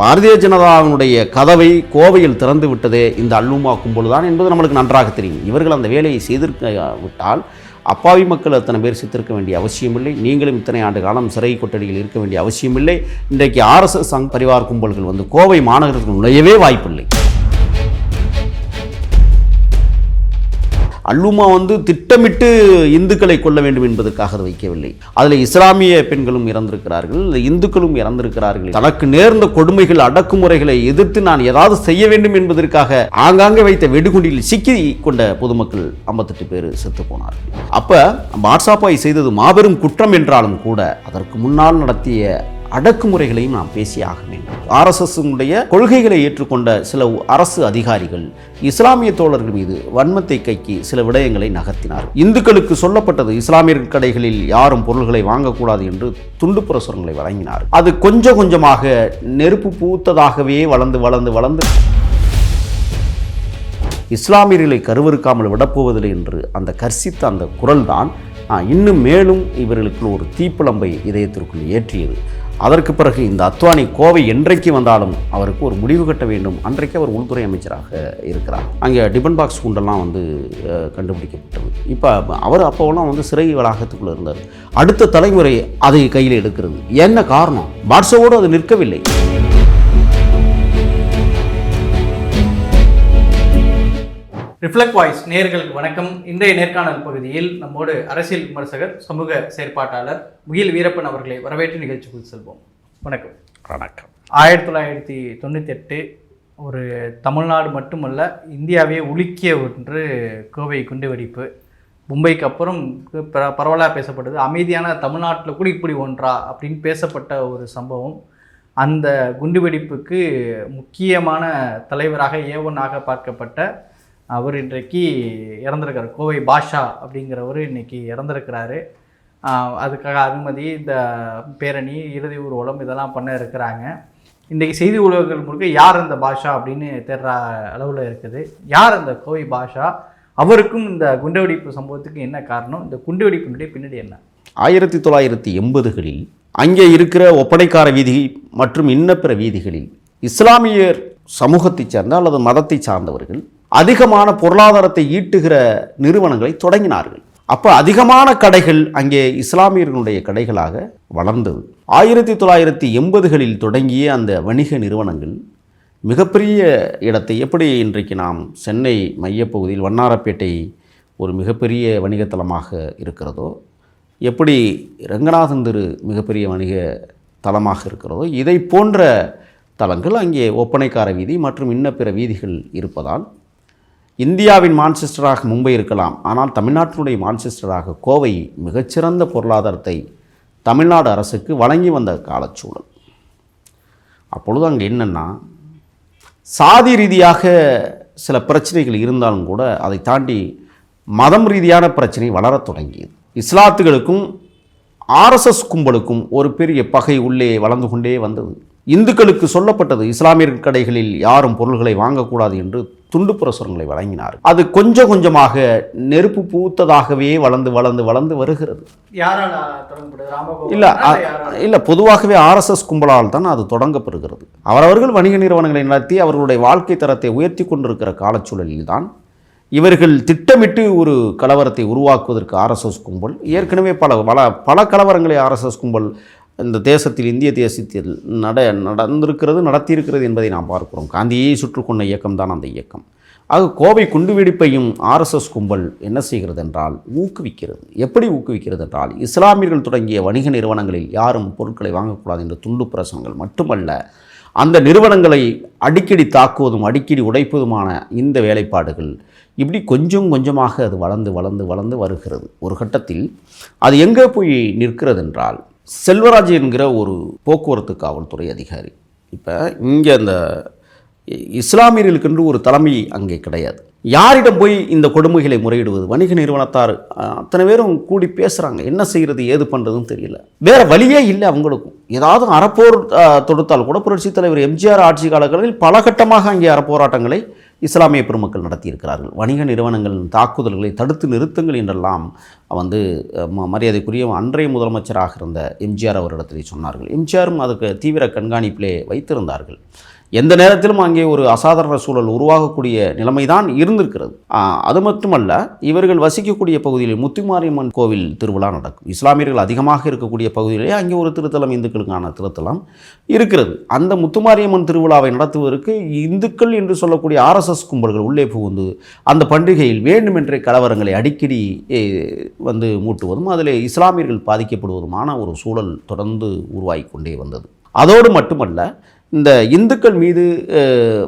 பாரதிய ஜனதாவினுடைய கதவை கோவையில் திறந்து விட்டதே இந்த அல்லுமா கும்பல் தான் என்பது நம்மளுக்கு நன்றாக தெரியும். இவர்கள் அந்த வேலையை செய்திருக்க விட்டால் அப்பாவி மக்கள் அத்தனை பேர் சித்திருக்க வேண்டிய அவசியமில்லை. நீங்களும் இத்தனை ஆண்டு காலம் சிறை கொட்டடியில் இருக்க வேண்டிய அவசியமில்லை. இன்றைக்கு ஆர்எஸ்எஸ் சங் பரிவார் கும்பல்கள் வந்து கோவை மாநகரத்தில் நுழையவே வாய்ப்பில்லை. அல்லுமா வந்து திட்டமிட்டு இந்துக்களை கொள்ள வேண்டும் என்பதற்காக அதை வைக்கவில்லை. அதில் இஸ்லாமிய பெண்களும் இறந்திருக்கிறார்கள் இந்துக்களும் இறந்திருக்கிறார்கள். தனக்கு நேர்ந்த கொடுமைகள் அடக்குமுறைகளை எதிர்த்து நான் ஏதாவது செய்ய வேண்டும் என்பதற்காக ஆங்காங்கே வைத்த வெடிகுண்டில் சிக்கி கொண்ட பொதுமக்கள் ஐம்பத்தெட்டு பேர் செத்து போனார்கள் அப்போ வாட்ஸ்அப்பாய் செய்தது மாபெரும் குற்றம் என்றாலும் கூட அதற்கு முன்னால் நடத்திய அடக்குமுறைகளையும் நாம் பேசி ஆக வேண்டும். ஆர்எஸ்எஸ்னுடைய கொள்கைகளை ஏற்றுக்கொண்ட சில அரசு அதிகாரிகள் இஸ்லாமிய தோழர்கள் மீது வன்மத்தை கைக்கு சில விடயங்களை நகர்த்தினார். இந்துக்களுக்கு சொல்லப்பட்டது இஸ்லாமிய கடைகளில் யாரும் பொருள்களை வாங்கக்கூடாது என்று துண்டு பிரசுரங்களை வழங்கினார். அது கொஞ்சம் கொஞ்சமாக நெருப்பு பூத்ததாகவே வளர்ந்து வளர்ந்து வளர்ந்து இஸ்லாமியர்களை கருவறுக்காமல் விடப்போவதில்லை என்று அந்த கர்சித்த அந்த குரல்தான் இன்னும் மேலும் இவர்களுக்கு ஒரு தீப்பிழம்பை இதயத்திற்குள் ஏற்றியது. அதற்கு பிறகு இந்த அத்வானி கோவை என்றைக்கு வந்தாலும் அவருக்கு ஒரு முடிவு கட்ட வேண்டும். அன்றைக்கு அவர் உள்துறை அமைச்சராக இருக்கிறார். அங்கே டிபன் பாக்ஸ் குண்டெல்லாம் வந்து கண்டுபிடிக்கப்பட்டது. இப்போ அவர் அப்போவெல்லாம் வந்து சிறை வளாகத்துக்குள்ளே இருந்தார். அடுத்த தலைமுறை அதை கையில் எடுக்கிறது. என்ன காரணம்? பாட்ஸோடு அது நிற்கவில்லை. ரிஃப்ளெக்ட் வாய்ஸ் நேயர்களுக்கு வணக்கம். இன்றைய நேர்காணல் பகுதியில் நம்மோடு அரசியல் விமர்சகர் சமூக செயற்பாட்டாளர் முகில் வீரப்பன் அவர்களை வரவேற்று நிகழ்ச்சிக்குள் செல்வோம். வணக்கம். வணக்கம். ஆயிரத்தி தொள்ளாயிரத்தி தொண்ணூற்றி எட்டு ஒரு தமிழ்நாடு மட்டுமல்ல இந்தியாவே உலுக்கிய ஒன்று கோவை குண்டுவெடிப்பு. மும்பைக்கு அப்புறம் பர பரவலாக பேசப்பட்டது. அமைதியான தமிழ்நாட்டில் கூட இப்படி ஒன்றா அப்படின்னு பேசப்பட்ட ஒரு சம்பவம். அந்த குண்டுவெடிப்புக்கு முக்கியமான தலைவராக ஏவனாக பார்க்கப்பட்ட அவர் இன்றைக்கு இறந்துருக்கார். கோவை பாஷா அப்படிங்கிறவர் இன்றைக்கி இறந்துருக்கிறாரு. அதுக்காக அனுமதி இந்த பேரணி இறுதி ஊர்வலம் இதெல்லாம் பண்ண இருக்கிறாங்க. இன்றைக்கி செய்தி ஊடகங்கள் முழுக்க யார் அந்த பாஷா அப்படின்னு தேடுற அளவில் இருக்குது. யார் அந்த கோவை பாஷா? அவருக்கும் இந்த குண்டுவெடிப்பு சம்பவத்துக்கு என்ன காரணம்? இந்த குண்டுவெடிப்பினுடைய பின்னாடி என்ன? ஆயிரத்தி தொள்ளாயிரத்தி எண்பதுகளில் அங்கே இருக்கிற ஒப்படைக்கார வீதி மற்றும் இன்ன பிற வீதிகளில் இஸ்லாமியர் சமூகத்தைச் சார்ந்த அல்லது மதத்தை சார்ந்தவர்கள் அதிகமான பொருளாதாரத்தை ஈட்டுகிற நிறுவனங்களை தொடங்கினார்கள். அப்போ அதிகமான கடைகள் அங்கே இஸ்லாமியர்களுடைய கடைகளாக வளர்ந்தது. ஆயிரத்தி தொள்ளாயிரத்தி எண்பதுகளில் தொடங்கிய அந்த வணிக நிறுவனங்கள் மிகப்பெரிய இடத்தை எப்படி இன்றைக்கு நாம் சென்னை மையப்பகுதியில் வண்ணாரப்பேட்டை ஒரு மிகப்பெரிய வணிகத்தலமாக இருக்கிறதோ எப்படி ரங்கநாதன் திரு மிகப்பெரிய வணிக தலமாக இருக்கிறதோ இதை போன்ற தலங்கள் அங்கே ஒப்பனைக்கார வீதி மற்றும் இன்ன பிற வீதிகள் இருப்பதால் இந்தியாவின் மான்செஸ்டராக மும்பை இருக்கலாம். ஆனால் தமிழ்நாட்டினுடைய மான்செஸ்டராக கோவை மிகச்சிறந்த பொருளாதாரத்தை தமிழ்நாடு அரசுக்கு வழங்கி வந்த காலச்சூழல். அப்பொழுது அங்கே என்னென்னா சாதி ரீதியாக சில பிரச்சனைகள் இருந்தாலும் கூட அதை தாண்டி மதம் ரீதியான பிரச்சனை வளரத் தொடங்கியது. இஸ்லாத்துகளுக்கும் ஆர்எஸ்எஸ் கும்பலுக்கும் ஒரு பெரிய பகை உள்ளே வளர்ந்து கொண்டே வந்தது. இந்துக்களுக்கு சொல்லப்பட்டது இஸ்லாமியர் கடைகளில் யாரும் பொருள்களை வாங்கக்கூடாது என்று துண்டு பிரசுரங்களை வழங்கினார். அது கொஞ்சம் கொஞ்சமாக நெருப்பு பூத்ததாகவே வளர்ந்து வளர்ந்து வளர்ந்து வருகிறது. இல்லை? இல்லை பொதுவாகவே ஆர்எஸ்எஸ் கும்பலால் தான் அது தொடங்கப்படுகிறது. அவரவர்கள் வணிக நிறுவனங்களை நடத்தி அவர்களுடைய வாழ்க்கை தரத்தை உயர்த்தி கொண்டிருக்கிற காலச்சூழலில் தான் இவர்கள் திட்டமிட்டு ஒரு கலவரத்தை உருவாக்குவதற்கு ஆர்எஸ்எஸ் கும்பல் ஏற்கனவே பல பல பல கலவரங்களை ஆர்எஸ்எஸ் கும்பல் இந்த தேசத்தில் இந்திய தேசத்தில் நட நடந்திருக்கிறது நடத்தியிருக்கிறது என்பதை நாம் பார்க்கிறோம். காந்தியை சுற்றுக்கொண்ட இயக்கம் தான் அந்த இயக்கம். ஆக கோவை குண்டுவெடிப்பையும் ஆர்எஸ்எஸ் கும்பல் என்ன செய்கிறது என்றால் ஊக்குவிக்கிறது. எப்படி ஊக்குவிக்கிறது என்றால் இஸ்லாமியர்கள் தொடங்கிய வணிக நிறுவனங்களில் யாரும் பொருட்களை வாங்கக்கூடாது என்ற துண்டு பிரசங்கள் மட்டுமல்ல அந்த நிறுவனங்களை அடிக்கடி தாக்குவதும் அடிக்கடி உடைப்பதுமான இந்த வேலைப்பாடுகள் இப்படி கொஞ்சம் கொஞ்சமாக அது வளர்ந்து வளர்ந்து வளர்ந்து வருகிறது. ஒரு கட்டத்தில் அது எங்கே போய் நிற்கிறது என்றால் செல்வராஜ் என்கிற ஒரு போக்குவரத்து காவல்துறை அதிகாரி. இப்போ இங்கே அந்த இ- இஸ்லாமியர்களுக்கென்று ஒரு தலைமை அங்கே கிடையாது. யாரிடம் போய் இந்த கொடுமைகளை முறையிடுவது? வணிக நிறுவனத்தார் அத்தனை பேரும் கூடி பேசுகிறாங்க என்ன செய்கிறது ஏது பண்ணுறதுன்னு தெரியல. வேறு வழியே இல்லை அவங்களுக்கும். ஏதாவது அறப்போர் தொடுத்தால் கூட புரட்சித் தலைவர் எம்ஜிஆர் ஆட்சி காலங்களில் பல கட்டமாக அங்கே அறப்போராட்டங்களை இஸ்லாமிய பெருமக்கள் நடத்தியிருக்கிறார்கள். வணிக நிறுவனங்களின் தாக்குதல்களை தடுத்து நிறுத்துங்கள் என்றெல்லாம் வந்து மரியாதைக்குரிய அன்றைய முதலமைச்சராக இருந்த எம்ஜிஆர் அவரிடத்திலே சொன்னார்கள். எம்ஜிஆரும் அதுக்கு தீவிர கண்காணிப்பிலே வைத்திருந்தார்கள். எந்த நேரத்திலும் அங்கே ஒரு அசாதாரண சூழல் உருவாகக்கூடிய நிலைமை தான் இருந்திருக்கிறது அது மட்டுமல்ல இவர்கள் வசிக்கக்கூடிய பகுதியில் முத்துமாரியம்மன் கோவில் திருவிழா நடக்கும். இஸ்லாமியர்கள் அதிகமாக இருக்கக்கூடிய பகுதியிலே அங்கே ஒரு திருத்தலம் இந்துக்களுக்கான திருத்தலம் இருக்கிறது. அந்த முத்துமாரியம்மன் திருவிழாவை நடத்துவதற்கு இந்துக்கள் என்று சொல்லக்கூடிய ஆர்எஸ்எஸ் கும்பல்கள் உள்ளே புகுந்து அந்த பண்டிகையில் வேண்டுமென்றே கலவரங்களை அடிக்கடி வந்து மூட்டுவதும் அதில் இஸ்லாமியர்கள் பாதிக்கப்படுவதுமான ஒரு சூழல் தொடர்ந்து உருவாகி கொண்டே வந்தது. அதோடு மட்டுமல்ல இந்த இந்துக்கள் மீது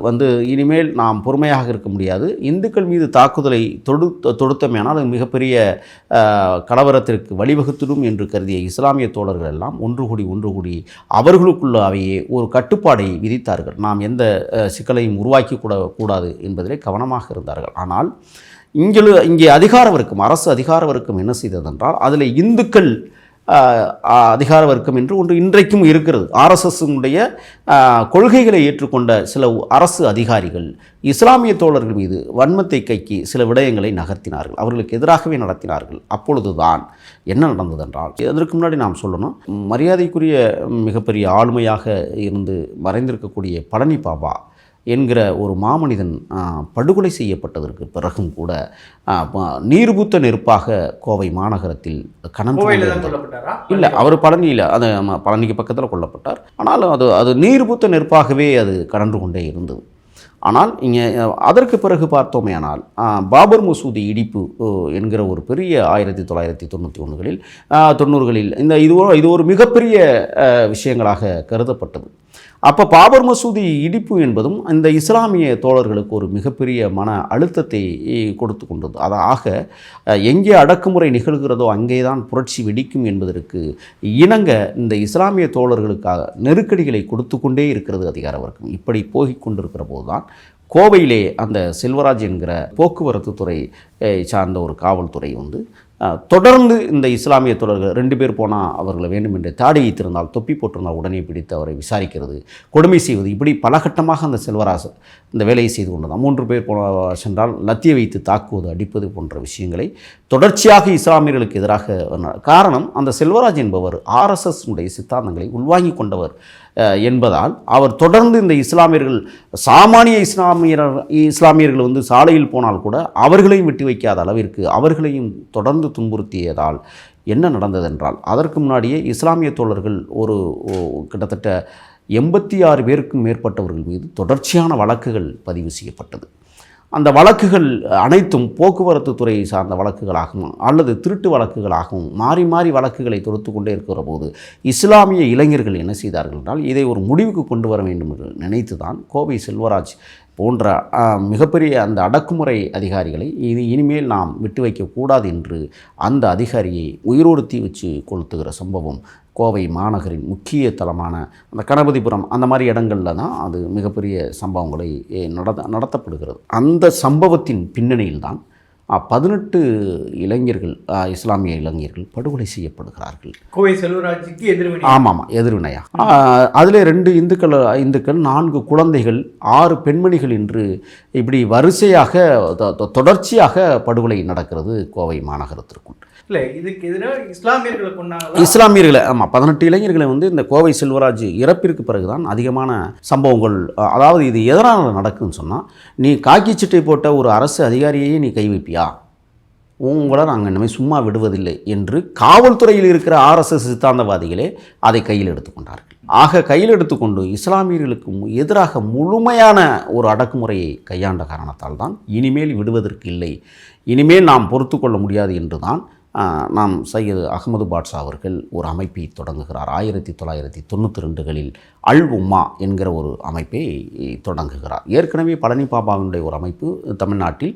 வந்து இனிமேல் நாம் பொறுமையாக இருக்க முடியாது. இந்துக்கள் மீது தாக்குதலை தொடு தொடுத்தமையானால் அது மிகப்பெரிய கலவரத்திற்கு வழிவகுத்திடும் என்று கருதிய இஸ்லாமிய தோழர்கள் எல்லாம் ஒன்று கூடி ஒன்று கூடி அவர்களுக்குள்ளாலேயே ஒரு கட்டுப்பாடை விதித்தார்கள். நாம் எந்த சிக்கலையும் உருவாக்கி கூட கூடாது என்பதிலே கவனமாக இருந்தார்கள். ஆனால் இங்கே இங்கே அதிகார வர்க்கம் அரசு அதிகார வர்க்கம் என்ன செய்ததென்றால் அதில் இந்துக்கள் அதிகார வர்க்கம் என்று ஒன்று இன்றைக்கும் இருக்கிறது. ஆர்எஸ்எஸ்னுடைய கொள்கைகளை ஏற்றுக்கொண்ட சில அரசு அதிகாரிகள் இஸ்லாமிய தோழர்கள் மீது வன்மத்தை கைக்கு சில விடயங்களை நகர்த்தினார்கள். அவர்களுக்கு எதிராகவே நடத்தினார்கள். அப்பொழுதுதான் என்ன நடந்ததென்றால் அதற்கு முன்னாடி நாம் சொல்லணும் மரியாதைக்குரிய மிகப்பெரிய ஆளுமையாக இருந்து மறைந்திருக்கக்கூடிய பழனி பாபா என்கிற ஒரு மாமனிதன் படுகொலை செய்யப்பட்டதற்கு பிறகும் கூட நீர்பூத்த நெருப்பாக கோவை மாநகரத்தில். கொல்லப்பட்டாரா? இல்லை அவர் பழனியில் அது பழனிக்கு பக்கத்தில் கொல்லப்பட்டார். ஆனாலும் அது அது நீர்பூத்த நெருப்பாகவே அது கடந்து கொண்டே இருந்தது. ஆனால் இங்கே அதற்கு பிறகு பார்த்தோமேயானால் ஆ, பாபர் மசூதி இடிப்பு என்கிற ஒரு பெரிய ஆயிரத்தி தொள்ளாயிரத்தி தொண்ணூற்றி ஒன்றுகளில் தொண்ணூறுகளில் இந்த இது இது ஒரு மிகப்பெரிய விஷயங்களாக கருதப்பட்டது. அப்போ பாபர் மசூதி இடிப்பு என்பதும் இந்த இஸ்லாமிய தோழர்களுக்கு ஒரு மிகப்பெரிய மன அழுத்தத்தை கொடுத்து கொண்டது. அதாக எங்கே அடக்குமுறை நிகழ்கிறதோ அங்கே தான் புரட்சி வெடிக்கும் என்பதற்கு இணங்க இந்த இஸ்லாமிய தோழர்களுக்காக நெருக்கடிகளை கொடுத்து கொண்டே இருக்கிறது அதிகார வர்க்கம். இப்படி போகிக் கொண்டிருக்கிற போதுதான் கோவையிலே அந்த செல்வராஜ் என்கிற போக்குவரத்து துறை சார்ந்த ஒரு காவல்துறை வந்து தொடர்ந்து இந்த இஸ்லாமிய தொடர்கள் ரெண்டு பேர் போனால் அவர்களை வேண்டுமென்றே தாடி வைத்திருந்தால் தொப்பி போட்டிருந்தால் உடனே பிடித்து அவரை விசாரிக்கிறது. கொடுமை செய்வது இப்படி பலகட்டமாக அந்த செல்வராசர் இந்த வேலையை செய்து கொண்டதான் மூன்று பேர் போன சென்றால் லத்திய வைத்து தாக்குவது அடிப்பது போன்ற விஷயங்களை தொடர்ச்சியாக இஸ்லாமியர்களுக்கு எதிராக காரணம் அந்த செல்வராஜ் என்பவர் ஆர்எஸ்எஸ்னுடைய சித்தாந்தங்களை உள்வாங்கி கொண்டவர். என்பதால் அவர் தொடர்ந்து இந்த இஸ்லாமியர்கள் சாமானிய இஸ்லாமியர் இஸ்லாமியர்கள் வந்து சாலையில் போனால் கூட அவர்களையும் விட்டு வைக்காத அளவிற்கு அவர்களையும் தொடர்ந்து துன்புறுத்தியதால் என்ன நடந்ததென்றால் அதற்கு முன்னாடியே இஸ்லாமிய தோழர்கள் ஒரு கிட்டத்தட்ட எண்பத்தி ஆறு பேருக்கும் மேற்பட்டவர்கள் மீது தொடர்ச்சியான வழக்குகள் பதிவு செய்யப்பட்டது. அந்த வழக்குகள் அனைத்தும் போக்குவரத்து துறையை சார்ந்த வழக்குகளாகவும் அல்லது திருட்டு வழக்குகளாகவும் மாறி மாறி வழக்குகளை தொடுத்து கொண்டே இருக்கிற போது இஸ்லாமிய இளைஞர்கள் என்ன செய்தார்கள் என்றால் இதை ஒரு முடிவுக்கு கொண்டு வர வேண்டும் என்று நினைத்து தான் கோவை செல்வராஜ் போன்ற மிகப்பெரிய அந்த அடக்குமுறை அதிகாரிகளை இது இனிமேல் நாம் விட்டு வைக்கக்கூடாது என்று அந்த அதிகாரியை உயிரோடு தீ வச்சு கொளுத்துகிற சம்பவம் கோவை மாநகரின் முக்கிய தலமான அந்த கணபதிபுரம் அந்த மாதிரி இடங்களில் தான் அது மிகப்பெரிய சம்பவங்களை நடத்த நடத்தப்படுகிறது. அந்த சம்பவத்தின் பின்னணியில் தான் பதினெட்டு இளைஞர்கள் இஸ்லாமிய இளைஞர்கள் படுகொலை செய்யப்படுகிறார்கள். கோவை செல்வராஜுக்கு எதிர்வினை. ஆமாம் ஆமாம் எதிர்வினையா அதில் ரெண்டு இந்துக்கள் இந்துக்கள் நான்கு குழந்தைகள் ஆறு பெண்மணிகள் என்று இப்படி வரிசையாக தொடர்ச்சியாக படுகொலை நடக்கிறது கோவை மாநகரத்திற்குள். இல்லை இதுக்கு எதிராக இஸ்லாமியர்களை கொண்டாங்க இஸ்லாமியர்களை ஆமாம் பதினெட்டு இளைஞர்களை வந்து இந்த கோவை செல்வராஜ் இறப்பிற்கு பிறகுதான் அதிகமான சம்பவங்கள் அதாவது இது எதனால் நடக்குதுன்னு சொன்னால் நீ காக்கி சிட்டை போட்ட ஒரு அரசு அதிகாரியையே நீ கைவிப்பியா? உங்களை நாங்கள் இனிமேல் சும்மா விடுவதில்லை என்று காவல்துறையில் இருக்கிற ஆர்எஸ்எஸ் சித்தாந்தவாதிகளே அதை கையில் எடுத்துக்கொண்டார்கள் ஆக கையில் எடுத்துக்கொண்டு இஸ்லாமியர்களுக்கு மு- எதிராக முழுமையான ஒரு அடக்குமுறையை கையாண்ட காரணத்தால் தான் இனிமேல் விடுவதற்கு இல்லை. இனிமேல் நாம் பொறுத்து கொள்ள முடியாது என்று தான் நாம் சையது அகமது பாட்ஷா அவர்கள் ஒரு அமைப்பை தொடங்குகிறார். ஆயிரத்தி தொள்ளாயிரத்தி தொண்ணூற்றி ரெண்டுகளில் அல் உம்மா என்கிற ஒரு அமைப்பை தொடங்குகிறார். ஏற்கனவே பழனி பாபாவினுடைய ஒரு அமைப்பு தமிழ்நாட்டில்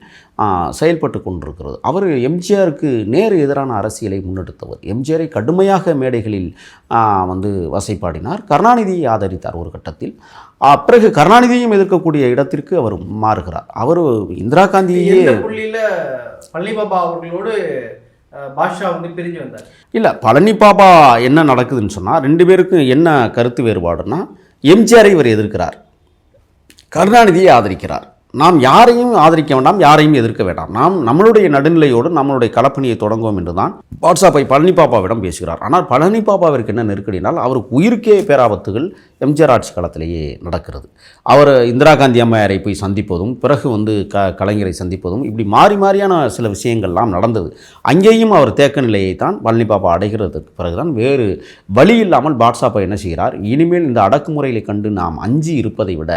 செயல்பட்டு கொண்டிருக்கிறது. அவர் எம்ஜிஆருக்கு நேர் எதிரான அரசியலை முன்னெடுத்தவர். எம்ஜிஆரை கடுமையாக மேடைகளில் வந்து வசைப்பாடினார். கருணாநிதியை ஆதரித்தார் ஒரு கட்டத்தில். பிறகு கருணாநிதியையும் எதிர்க்கக்கூடிய இடத்திற்கு அவர் மாறுகிறார். அவர் இந்திரா காந்தியையே பழனி பாபா அவர்களோடு பாஷா வந்து பிரிஞ்சு வந்தார். இல்லை பழனி பாபா என்ன நடக்குதுன்னு சொன்னால் ரெண்டு பேருக்கும் என்ன கருத்து வேறுபாடுனா எம்ஜிஆரை இவர் எதிர்க்கிறார். கருணாநிதியை ஆதரிக்கிறார். நாம் யாரையும் ஆதரிக்க வேண்டாம் யாரையும் எதிர்க்க வேண்டாம். நாம் நம்மளுடைய நடுநிலையோடு நம்மளுடைய கலப்பணியை தொடங்குவோம் என்று தான் வாட்ஸ்அப்பை பழனி பாப்பாவிடம் பேசுகிறார். ஆனால் பழனி பாப்பாவிற்கு என்ன நெருக்கடினால் அவருக்கு உயிருக்கே பேராபத்துகள் எம்ஜிஆர் ஆட்சி காலத்திலேயே நடக்கிறது. அவர் இந்திரா காந்தி அம்மையாரை போய் சந்திப்பதும் பிறகு வந்து க கலைஞரை சந்திப்பதும் இப்படி மாறி மாறியான சில விஷயங்கள்லாம் நடந்தது. அங்கேயும் அவர் தேக்க நிலையை தான் பழனி பாப்பா அடைகிறதுக்கு பிறகுதான் வேறு வழி இல்லாமல் வாட்ஸ்அப்பை என்ன செய்கிறார்? இனிமேல் இந்த அடக்குமுறைகளை கண்டு நாம் அஞ்சி இருப்பதை விட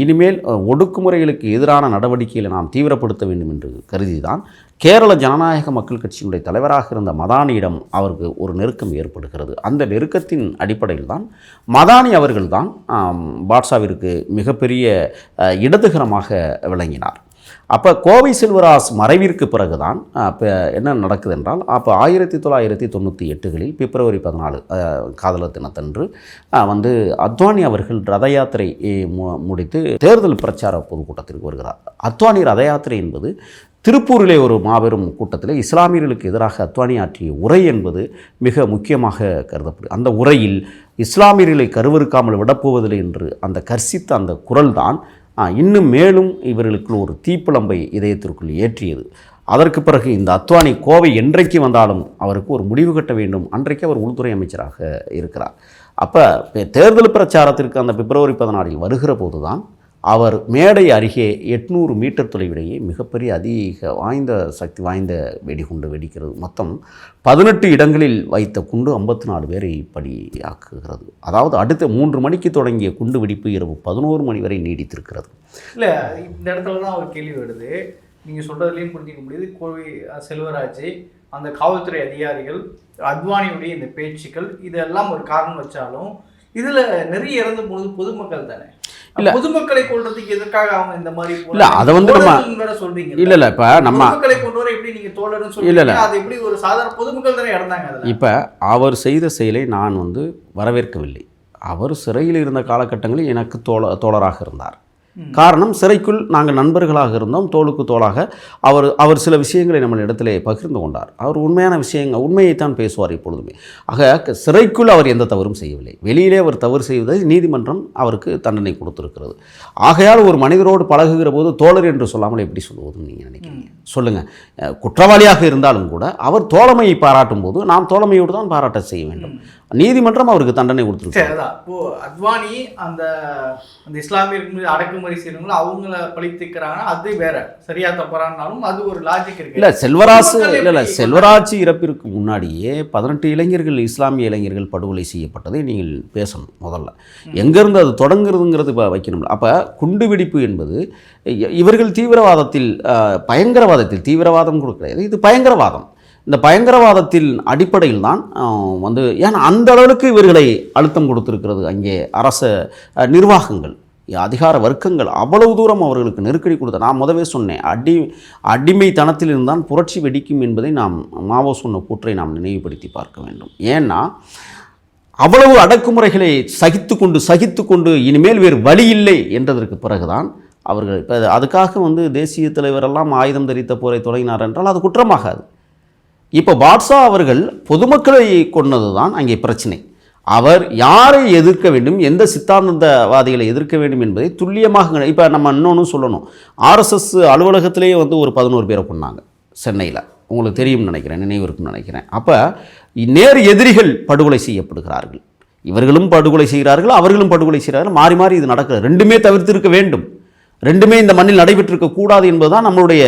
இனிமேல் ஒடுக்குமுறைகளுக்கு எதிரான நடவடிக்கைகளை நாம் தீவிரப்படுத்த வேண்டும் என்று கருதிதான் கேரள ஜனநாயக மக்கள் கட்சியினுடைய தலைவராக இருந்த மதானியிடம் அவருக்கு ஒரு நெருக்கம் ஏற்படுகிறது. அந்த நெருக்கத்தின் அடிப்படையில் தான் மதானி அவர்கள்தான் பாட்ஷாவிற்கு மிகப்பெரிய இடதுகரமாக விளங்கினார். அப்போ கோவை செல்வராஸ் மறைவிற்கு பிறகுதான் இப்போ என்ன நடக்குது என்றால் அப்போ ஆயிரத்தி தொள்ளாயிரத்தி தொண்ணூற்றி எட்டுகளில் பிப்ரவரி பதினாலு காதலர் தினத்தன்று வந்து அத்வானி அவர்கள் ரத யாத்திரை மு- முடித்து தேர்தல் பிரச்சார பொதுக்கூட்டத்திற்கு வருகிறார். அத்வானி ரத யாத்திரை என்பது திருப்பூரிலே ஒரு மாபெரும் கூட்டத்தில் இஸ்லாமியர்களுக்கு எதிராக அத்வானி ஆற்றிய உரை என்பது மிக முக்கியமாக கருதப்படும் அந்த உரையில் இஸ்லாமியர்களை கருவறுக்காமல் விடப்போவதில்லை என்று அந்த கர்சித்த அந்த குரல்தான் இன்னும் மேலும் இவர்களுக்குள் ஒரு தீப்பிழம்பை இதயத்திற்குள் ஏற்றியது. அதற்கு பிறகு இந்த அத்வானி கோவை என்றைக்கு வந்தாலும் அவருக்கு ஒரு முடிவு கட்ட வேண்டும். அன்றைக்கு அவர் உள்துறை அமைச்சராக இருக்கிறார். அப்போ தேர்தல் பிரச்சாரத்திற்கு அந்த பிப்ரவரி பதினாறில் வருகிற போது தான் அவர் மேடை அருகே எட்நூறு மீட்டர் தொலைவிலேயே மிகப்பெரிய அதிக வாய்ந்த சக்தி வாய்ந்த வெடிகுண்டு வெடிக்கிறது. மொத்தம் பதினெட்டு இடங்களில் வைத்த குண்டு ஐம்பத்தி நாலு பேரை பலியாக்குகிறது அதாவது அடுத்த மூன்று மணிக்கு தொடங்கிய குண்டு வெடிப்பு இரவு பதினோரு மணி வரை நீடித்திருக்கிறது. இல்லை இந்த இடத்துல தான் ஒரு கேள்வி வருது. நீங்கள் சொல்கிறதுலையும் புரிஞ்சிக்க முடியுது. கோவை செல்வராஜி செல்வராஜ் அந்த காவல்துறை அதிகாரிகள் அத்வானியுடைய இந்த பேச்சுக்கள் இதெல்லாம் ஒரு காரணம் வச்சாலும் இதில் நிறைய இறந்து போனது பொதுமக்கள் தானே? இல்ல. பொதுமக்களை கொல்றதுக்கு எதற்காக அவங்க இந்த மாதிரி இல்ல, அதை வந்து நம்ம- சொல்றீங்க. இல்லை இல்லை இப்போ நம்ம பொதுமக்களை கொண்டு வர எப்படி நீங்க தோழர்னு. சொல்றீங்க? அது எப்படி ஒரு சாதாரண பொதுமக்கள் தானே இறந்தாங்க இப்போ அவர் செய்த செயலை நான் வந்து வரவேற்கவில்லை. அவர் சிறையில் இருந்த காலகட்டங்களில் எனக்கு தோழ தோழராக இருந்தார். காரணம் சிறைக்குள் நாங்கள் நண்பர்களாக இருந்தோம். தோளுக்கு தோளாக அவர் அவர் சில விஷயங்களை நம்ம இடத்திலே பகிர்ந்து கொண்டார். அவர் உண்மையான விஷயங்கள் உண்மையைத்தான் பேசுவார் எப்பொழுதுமே. ஆக சிறைக்குள் அவர் எந்த தவறும் செய்யவில்லை. வெளியிலே அவர் தவறு செய்வதை நீதிமன்றம் அவருக்கு தண்டனை கொடுத்திருக்கிறது. ஆகையால் ஒரு மனிதரோடு பழகுகிற போது தோழர் என்று சொல்லாமல் எப்படி சொல்லுவதுன்னு நீங்கள் நினைக்கிறீங்க? சொல்லுங்கள் குற்றவாளியாக இருந்தாலும் கூட அவர் தோழமையை பாராட்டும் போது நாம் தோழமையோடு தான் பாராட்ட செய்ய வேண்டும். நீதிமன்றம் அவருக்கு தண்டனை கொடுத்துருக்கு இப்போ அத்வானி அந்த அந்த இஸ்லாமியர்கள் அடக்குமுறை செய்யறவங்கள அவங்கள பழித்துக்கிறாங்கன்னா அது வேற. சரியா தப்பறானாலும் அது ஒரு லாஜிக் இருக்கு. இல்லை பொதுமக்கள் இல்லை இல்லை செல்வராஜ் இறப்பிற்கு முன்னாடியே பதினெட்டு இளைஞர்கள் இஸ்லாமிய இளைஞர்கள் படுகொலை செய்யப்பட்டதை நீங்கள் பேசணும் முதல்ல. எங்கேருந்து அது தொடங்குறதுங்கிறது இப்போ வைக்கணும்ல. அப்போ குண்டுவெடிப்பு என்பது இவர்கள் தீவிரவாதத்தில் அஹ், தீவிரவாதத்தில் தீவிரவாதம் கூட கிடையாது இது பயங்கரவாதம். இந்த பயங்கரவாதத்தில் அடிப்படையில் தான் வந்து ஏன்னா அந்த அளவுக்கு இவர்களை அழுத்தம் கொடுத்துருக்கிறது அங்கே அரச நிர்வாகங்கள். அதிகார வர்க்கங்கள் அவ்வளவு தூரம் அவர்களுக்கு நெருக்கடி கொடுத்த நான் முதவே சொன்னேன் அடி அடிமைத்தனத்தில் இருந்தால் புரட்சி வெடிக்கும் என்பதை நாம் மாவோ சொன்ன கூற்றை நாம் நினைவுபடுத்தி பார்க்க வேண்டும். ஏன்னா அவ்வளவு அடக்குமுறைகளை சகித்து கொண்டு சகித்து கொண்டு இனிமேல் வேறு வழி இல்லை என்றதற்கு பிறகுதான் அவர்கள் இப்போ அதுக்காக வந்து தேசிய தலைவரெல்லாம் ஆயுதம் தரித்த போரை தொடங்கினார் என்றால் அது குற்றமாகாது. இப்போ பாட்ஷா அவர்கள் பொதுமக்களை கொண்டது தான் அங்கே பிரச்சனை. அவர் யாரை எதிர்க்க வேண்டும் எந்த சித்தாந்தவாதிகளை எதிர்க்க வேண்டும் என்பதை துல்லியமாக இப்போ நம்ம இன்னொன்று சொல்லணும். ஆர்எஸ்எஸ் அலுவலகத்திலேயே வந்து ஒரு பதினோரு பேரை கொண்டாங்க சென்னையில். உங்களுக்கு தெரியும்னு நினைக்கிறேன் நினைவு நினைக்கிறேன். அப்போ நேர் எதிரிகள் படுகொலை செய்யப்படுகிறார்கள். இவர்களும் படுகொலை செய்கிறார்கள் அவர்களும் படுகொலை செய்கிறார்கள். மாறி மாறி இது நடக்கிறது ரெண்டுமே தவிர்த்திருக்க வேண்டும். ரெண்டுமே இந்த மண்ணில் நடைபெற்றிருக்க கூடாது என்பதுதான் நம்மளுடைய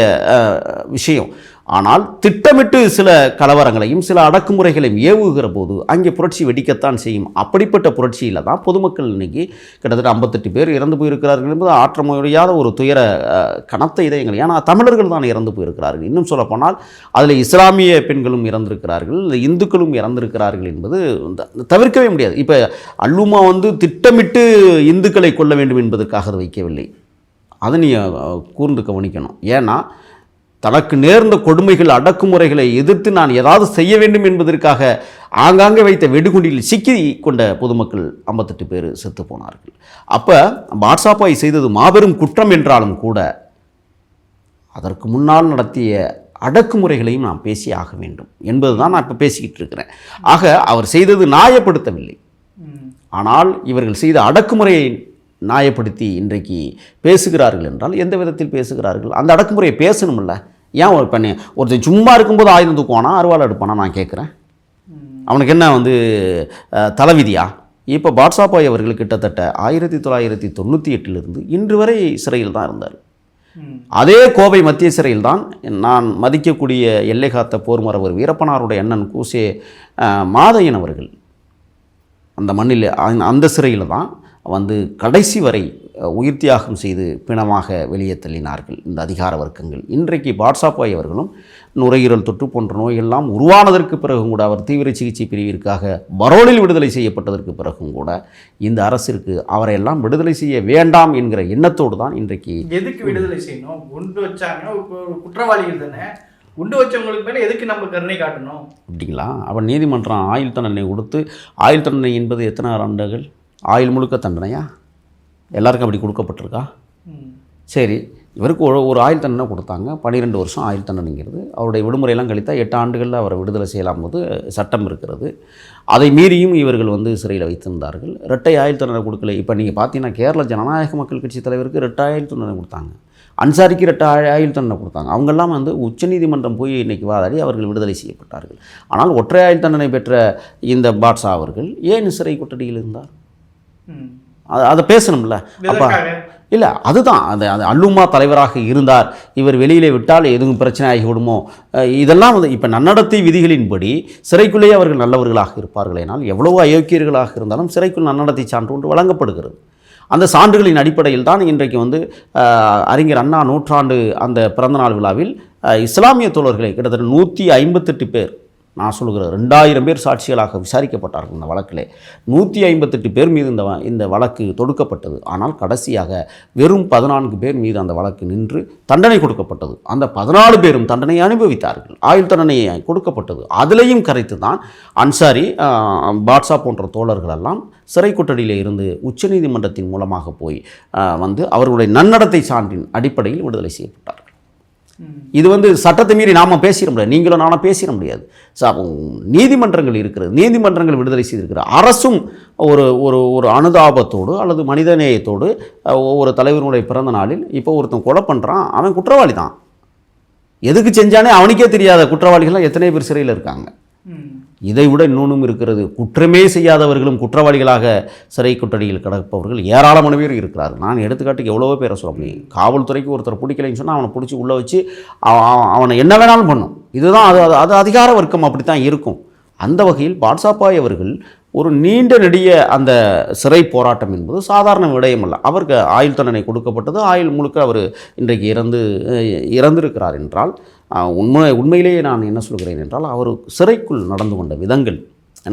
விஷயம். ஆனால் திட்டமிட்டு சில கலவரங்களையும் சில அடக்குமுறைகளையும் ஏவுகிற போது அங்கே புரட்சி வெடிக்கத்தான் செய்யும். அப்படிப்பட்ட புரட்சியில் தான் பொதுமக்கள் இன்னைக்கு கிட்டத்தட்ட ஐம்பத்தெட்டு பேர் இறந்து போயிருக்கிறார்கள் என்பது ஆற்ற முடியாத ஒரு துயர அஹ், கனத்த இதயங்கள். ஏன்னா தமிழர்கள் தான் இறந்து போயிருக்கிறார்கள். இன்னும் சொல்லப்போனால் அதில் இஸ்லாமிய பெண்களும் இறந்திருக்கிறார்கள் இந்துக்களும் இறந்திருக்கிறார்கள் என்பது தவிர்க்கவே முடியாது. இப்போ அல்லுமா வந்து திட்டமிட்டு இந்துக்களை கொள்ள வேண்டும் என்பதற்காக வைக்கவில்லை. அதை நீ கூர்ந்து கவனிக்கணும். ஏன்னா தனக்கு நேர்ந்த கொடுமைகள் அடக்குமுறைகளை எதிர்த்து நான் ஏதாவது செய்ய வேண்டும் என்பதற்காக ஆங்காங்கே வைத்த வெடிகுண்டில் சிக்கி கொண்ட பொதுமக்கள் ஐம்பத்தெட்டு பேர் செத்து போனார்கள். அப்போ வாட்ஸ்அப்பாய் செய்தது மாபெரும் குற்றம் என்றாலும் கூட அதற்கு முன்னால் நடத்திய அடக்குமுறைகளையும் நாம் பேசி ஆக வேண்டும் என்பது தான் நான் இப்போ பேசிக்கிட்டு இருக்கிறேன். ஆக அவர் செய்தது நியாயப்படுத்தவில்லை. ஆனால் இவர்கள் செய்த அடக்குமுறையை நியாயப்படுத்தி இன்றைக்கு பேசுகிறார்கள் என்றால் எந்த விதத்தில் பேசுகிறார்கள்? அந்த அடக்குமுறையை பேசணும்ல. ஏன் ஒரு பண்ணி ஒருத்தன் சும்மா இருக்கும்போது ஆயுதம் தூக்குவானா அருவாள் எடுப்பானா நான் கேட்குறேன். அவனுக்கு என்ன வந்து தலைவிதியா இப்போ பாட்சாபாய் அவர்கள் கிட்டத்தட்ட ஆயிரத்தி தொள்ளாயிரத்தி தொண்ணூற்றி எட்டிலிருந்து இன்று வரை சிறையில் தான் இருந்தார். அதே கோவை மத்திய சிறையில் தான் நான் மதிக்கக்கூடிய எல்லை காத்த போர் மரவர் வீரப்பனாருடைய அண்ணன் கூசே மாதையன் அவர்கள் அந்த மண்ணில் அந்த சிறையில் தான் வந்து கடைசி வரை உயிர் தியாகம் செய்து பிணமாக வெளியே தள்ளினார்கள் இந்த அதிகார வர்க்கங்கள். இன்றைக்கு பாட்சாபாய் அவர்களும் நுரையீரல் தொற்று போன்ற நோயெல்லாம் உருவானதற்கு பிறகும் கூட அவர் தீவிர சிகிச்சை பிரிவிற்காக பரோலில் விடுதலை செய்யப்பட்டதற்கு பிறகும் கூட இந்த அரசிற்கு அவரை எல்லாம் விடுதலை செய்ய வேண்டாம் என்கிற எண்ணத்தோடு தான் இன்றைக்கு எதுக்கு விடுதலை செய்யணும்? குண்டு வச்சாங்க ஒரு ஒரு குற்றவாளிகள் தானே. குண்டு வச்சவங்களுக்கு மேல எதுக்கு நம்ம கருணை காட்டணும்? அப்படிங்களா? அவன் நீதிமன்றம் ஆயுள் தண்டனை கொடுத்து ஆயுள் தண்டனை என்பது எத்தனை ஆண்டுகள்? ஆயுள் முழுக்க தண்டனையா? எல்லாருக்கும் அப்படி கொடுக்கப்பட்டிருக்கா. சரி இவருக்கு ஒரு ஒரு ஆயுள் தண்டனை கொடுத்தாங்க. பன்னிரெண்டு வருஷம் ஆயுள் தண்டனைங்கிறது. அவருடைய விடுமுறையெல்லாம் கழித்தா எட்டு ஆண்டுகளில் அவரை விடுதலை செய்யலாம் போது சட்டம் இருக்கிறது. அதை மீறியும் இவர்கள் வந்து சிறையில் வைத்திருந்தார்கள். இரட்டை ஆயுள் தண்டனை கொடுக்கல. இப்போ நீங்கள் பார்த்தீங்கன்னா கேரள ஜனநாயக மக்கள் கட்சி தலைவருக்கு இரட்டை ஆயுள் தண்டனை கொடுத்தாங்க. அன்சாரிக்கு இரட்டை ஆயு- ஆயுள் தண்டனை கொடுத்தாங்க. அவங்கெல்லாம் வந்து உச்சநீதிமன்றம் போய் இன்னைக்கு வாதாடி அவர்கள் விடுதலை செய்யப்பட்டார்கள். ஆனால் ஒற்றை ஆயுள் தண்டனை பெற்ற இந்த பாட்ஷா அவர்கள் ஏன் சிறை கொட்டடியில் இருந்தார். அது பேசணும்ல. அப்போ. இல்லை அதுதான். அந்த அந்த அல்லுமா தலைவராக இருந்தார். இவர் வெளியிலே விட்டால் எதுவும் பிரச்சனை ஆகிவிடுமோ இதெல்லாம் வந்து இப்போ நன்னடத்தை விதிகளின்படி சிறைக்குள்ளேயே அவர்கள் நல்லவர்களாக இருப்பார்களேனால் எவ்வளவோ அயோக்கியர்களாக இருந்தாலும் சிறைக்குள் நன்னடத்தை சான்று ஒன்று வழங்கப்படுகிறது. அந்த சான்றுகளின் அடிப்படையில் தான் இன்றைக்கு வந்து அறிஞர் அண்ணா நூற்றாண்டு அந்த பிறந்தநாள் விழாவில் இஸ்லாமிய தோழர்களை கிட்டத்தட்ட நூற்றி ஐம்பத்தெட்டு பேர் நான் சொல்கிற ரெண்டாயிரம் பேர் சாட்சிகளாக விசாரிக்கப்பட்டார்கள் இந்த வழக்கிலே. நூற்றி ஐம்பத்தெட்டு பேர் மீது இந்த வ- இந்த வழக்கு தொடுக்கப்பட்டது. ஆனால் கடைசியாக வெறும் பதினான்கு பேர் மீது அந்த வழக்கு நின்று தண்டனை கொடுக்கப்பட்டது. அந்த பதினாலு பேரும் தண்டனை அனுபவித்தார்கள். ஆயுள் தண்டனையை கொடுக்கப்பட்டது. அதிலையும் கரைத்து தான் அன்சாரி பாட்ஸா பாட்ஷா போன்ற தோழர்கள் எல்லாம் சிறை கொட்டடியிலே இருந்து உச்சநீதிமன்றத்தின் மூலமாக போய் வந்து அவர்களுடைய நன்னடத்தை சான்றின் அடிப்படையில் விடுதலை செய்யப்பட்டார்கள். இது வந்து சட்டத்தை மீறி நாம பேசிட முடியாது. நீங்களும் நானும் பேசிட முடியாது. நீதிமன்றங்கள் இருக்கிறது. நீதிமன்றங்கள் விடுதலை செய்திருக்கிற அரசும் ஒரு ஒரு ஒரு அனுதாபத்தோடு அல்லது மனிதநேயத்தோடு ஒவ்வொரு தலைவருடைய பிறந்த நாளில் இப்போ ஒருத்தன் கொலை பண்ணுறான் அவன் குற்றவாளி தான். எதுக்கு செஞ்சானே அவனுக்கே தெரியாத குற்றவாளிகள்லாம் எத்தனை பேர் சிறையில் இருக்காங்க. இதைவிட இதை விட இன்னொன்றும் இருக்கிறது. குற்றமே செய்யாதவர்களும் குற்றவாளிகளாக சிறை குற்றடியில் கிடப்பவர்கள் ஏராளமான பேர் இருக்கிறார் நான் எடுத்துக்காட்டுக்கு எவ்வளவோ பேரை சொல்ல முடியும். காவல்துறைக்கு ஒருத்தர் பிடிக்கலைன்னு சொன்னால் அவனை பிடிச்சி உள்ளே வச்சு அவ- அவனை என்ன வேணாலும் பண்ணும். இதுதான் அது அது- அது அதிகார வர்க்கம் அப்படி தான் இருக்கும். அந்த வகையில் பாட்சாப்பாய் அவர்கள் ஒரு நீண்ட நெடிய அந்த சிறை போராட்டம் என்பது சாதாரண விடயம் அல்ல. அவருக்கு ஆயுள் தண்டனை கொடுக்கப்பட்டது. ஆயுள் முழுக்க அவர் இன்றைக்கு இறந்து இறந்திருக்கிறார் என்றால் உண்மை உண்மையிலேயே நான் என்ன சொல்கிறேன் என்றால் அவர் சிறைக்குள் நடந்து கொண்ட விதங்கள்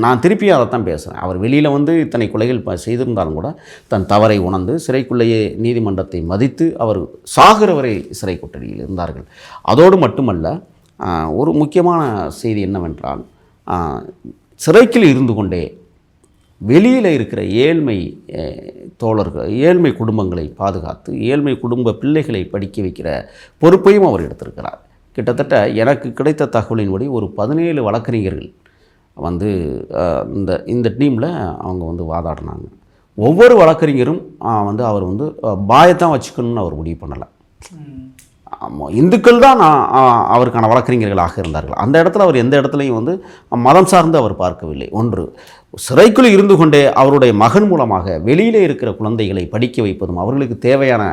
நான் திருப்பி அதைத்தான் பேசுகிறேன் அவர் வெளியில் வந்து இத்தனை கொலைகள் செய்திருந்தாலும் கூட தன் தவறை உணர்ந்து சிறைக்குள்ளேயே நீதிமன்றத்தை மதித்து அவர் சாகிற வரை சிறை கொட்டடியில் இருந்தார்கள். அதோடு மட்டுமல்ல ஒரு முக்கியமான செய்தி என்னவென்றால் சிறைக்கில் இருந்து கொண்டே வெளியில் இருக்கிற ஏழ்மை தோழர்கள் ஏழ்மை குடும்பங்களை பாதுகாத்து ஏழ்மை குடும்ப பிள்ளைகளை படிக்க வைக்கிற பொறுப்பையும் அவர் எடுத்திருக்கிறார். கிட்டத்தட்ட எனக்கு கிடைத்த தகவலின்படி ஒரு பதினேழு வழக்கறிஞர்கள் வந்து இந்த இந்த டீமில் அவங்க வந்து வாதாடினாங்க. ஒவ்வொரு வழக்கறிஞரும் வந்து அவர் வந்து பாயத்தான் வச்சுக்கணும்னு அவர் முடிவு பண்ணலை. ஆமாம் இந்துக்கள் தான் நான் அவருக்கான வழக்கறிஞர்களாக இருந்தார்கள். அந்த இடத்துல அவர் எந்த இடத்துலையும் வந்து மதம் சார்ந்து அவர் பார்க்கவில்லை. ஒன்று சிறைக்குள் இருந்து கொண்டே அவருடைய மகன் மூலமாக வெளியிலே இருக்கிற குழந்தைகளை படிக்க வைப்பதும் அவர்களுக்கு தேவையான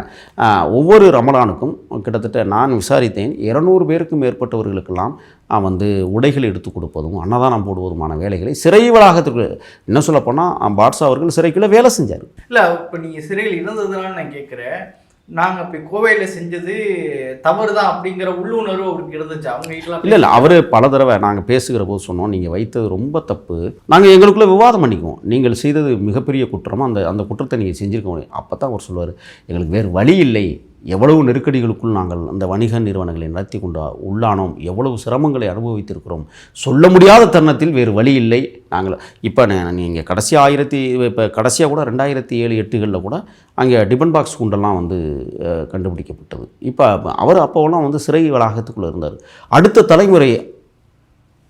ஒவ்வொரு ரமலானுக்கும் கிட்டத்தட்ட நான் விசாரித்தேன் இருநூறு பேருக்கும் மேற்பட்டவர்களுக்கெல்லாம் வந்து உடைகள் எடுத்து கொடுப்பதும் அன்னதானம் போடுவதுமான வேலைகளை சிறை வளாகத்திற்கு என்ன சொல்லப்போனால் பாட்ஷா அவர்கள் சிறைக்குள்ளே வேலை செஞ்சார். இல்லை இப்போ நீங்கள் சிறையில் இருந்ததுனால நான் கேட்குறேன். நாங்கள் இப்போ கோவையில் செஞ்சது தவறு தான் அப்படிங்கிற உள்ளுணர்வு அவருக்கு இருந்துச்சு. அவங்க வீட்டில் இல்லை இல்லை அவர் பல தடவை நாங்கள் பேசுகிற போது சொன்னோம் நீங்கள் வைத்தது ரொம்ப தப்பு. நாங்கள் எங்களுக்குள்ளே விவாதம் பண்ணிக்குவோம். நீங்கள் செய்தது மிகப்பெரிய குற்றமாக அந்த அந்த குற்றத்தை நீங்கள் செஞ்சுருக்க முடியும். அப்போ தான் அவர் சொல்லுவார் எங்களுக்கு வேறு வழி இல்லை. எவ்வளவு நெருக்கடிகளுக்குள் நாங்கள் அந்த வணிக நிறுவனங்களை நடத்தி கொண்டு உள்ளானோம் எவ்வளவு சிரமங்களை அனுபவித்திருக்கிறோம் சொல்ல முடியாத தருணத்தில் வேறு வழி இல்லை. நாங்கள் இப்போ நீங்கள் கடைசி ஆயிரத்தி இப்போ கடைசியாக கூட ரெண்டாயிரத்தி ஏழு எட்டுகளில் கூட அங்கே டிபன் பாக்ஸ் குண்டெல்லாம் வந்து கண்டுபிடிக்கப்பட்டது. இப்போ அவர் அப்போவெல்லாம் வந்து சிறை வளாகத்துக்குள்ளே இருந்தார். அடுத்த தலைமுறை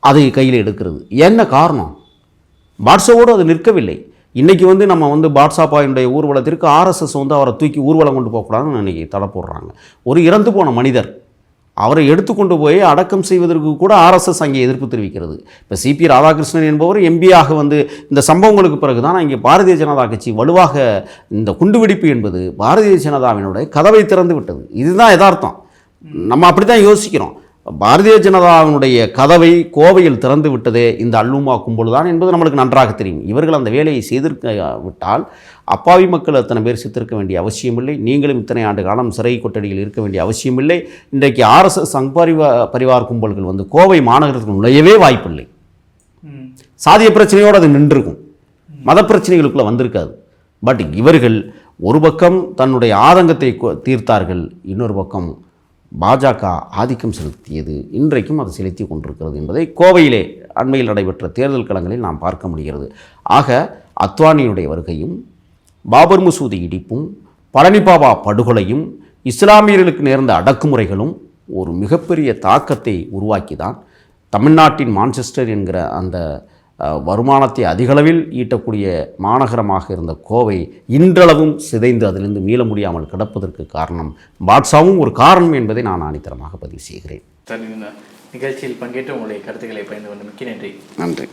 அதை கையில் எடுக்கிறது. என்ன காரணம்? பாட்ஷாவோடு அது நிற்கவில்லை. இன்றைக்கி வந்து நம்ம வந்து பாட்ஷாப்பாயினுடைய ஊர்வலத்திற்கு ஆர்எஸ்எஸ் வந்து அவரை தூக்கி ஊர்வலம் கொண்டு போகக்கூடாதுன்னு இன்றைக்கி தடை போடுறாங்க. ஒரு இறந்து போன மனிதர் அவரை எடுத்துக்கொண்டு போய் அடக்கம் செய்வதற்கு கூட ஆர்எஸ்எஸ் அங்கே எதிர்ப்பு தெரிவிக்கிறது. இப்போ சிபி ராதாகிருஷ்ணன் என்பவர் எம்பியாக வந்து இந்த சம்பவங்களுக்கு பிறகு தான் இங்கே பாரதிய ஜனதா கட்சி வலுவாக இந்த குண்டுவெடிப்பு என்பது பாரதிய ஜனதாவினுடைய கதவை திறந்து விட்டது. இதுதான் யதார்த்தம். நம்ம அப்படி தான் யோசிக்கிறோம். பாரதிய ஜனதாவினுடைய கதவை கோவையில் திறந்து விட்டதே இந்த அல்லுமா கும்பல் தான் என்பது நம்மளுக்கு நன்றாக தெரியும். இவர்கள் அந்த வேலையை செய்திருக்க விட்டால் அப்பாவி மக்கள் அத்தனை பேர் செத்திருக்க வேண்டிய அவசியமில்லை. நீங்களும் இத்தனை ஆண்டு காலம் சிறை கொட்டடியில் இருக்க வேண்டிய அவசியமில்லை. இன்றைக்கு ஆர்எஸ்எஸ் சங்பரிவா பரிவார் கும்பல்கள் வந்து கோவை மாநகரத்துக்கு நுழையவே வாய்ப்பில்லை. சாதிய பிரச்சனையோடு அது நின்றுருக்கும். மத பிரச்சனைகளுக்குள்ளே வந்திருக்காது. பட் இவர்கள் ஒரு பக்கம் தன்னுடைய ஆதங்கத்தை தீர்த்தார்கள் இன்னொரு பக்கம் பாஜக ஆதிக்கம் செலுத்தியது. இன்றைக்கும் அது செலுத்தி கொண்டிருக்கிறது என்பதை கோவையிலே அண்மையில் நடைபெற்ற தேர்தல் களங்களில் நாம் பார்க்க முடிகிறது. ஆக அத்வானியுடைய வருகையும் பாபர் மசூதி இடிப்பும் பழனிபாபா படுகொலையும் இஸ்லாமியர்களுக்கு நேர்ந்த அடக்குமுறைகளும் ஒரு மிகப்பெரிய தாக்கத்தை உருவாக்கிதான் தமிழ்நாட்டின் மான்செஸ்டர் என்கிற அந்த வருமானத்தை அதிகளவில் ஈட்டக்கூடிய மாநகரமாக இருந்த கோவை இன்றளவும் சிதைந்து அதிலிருந்து மீள முடியாமல் கிடப்பதற்கு காரணம் பாட்ஷாவும் ஒரு காரணம் என்பதை நான் ஆணித்தரமாக பதிவு செய்கிறேன். நிகழ்ச்சியில் பங்கேற்று உங்களுடைய கருத்துக்களை பயந்து கொண்டு மிக்க நன்றி. நன்றி.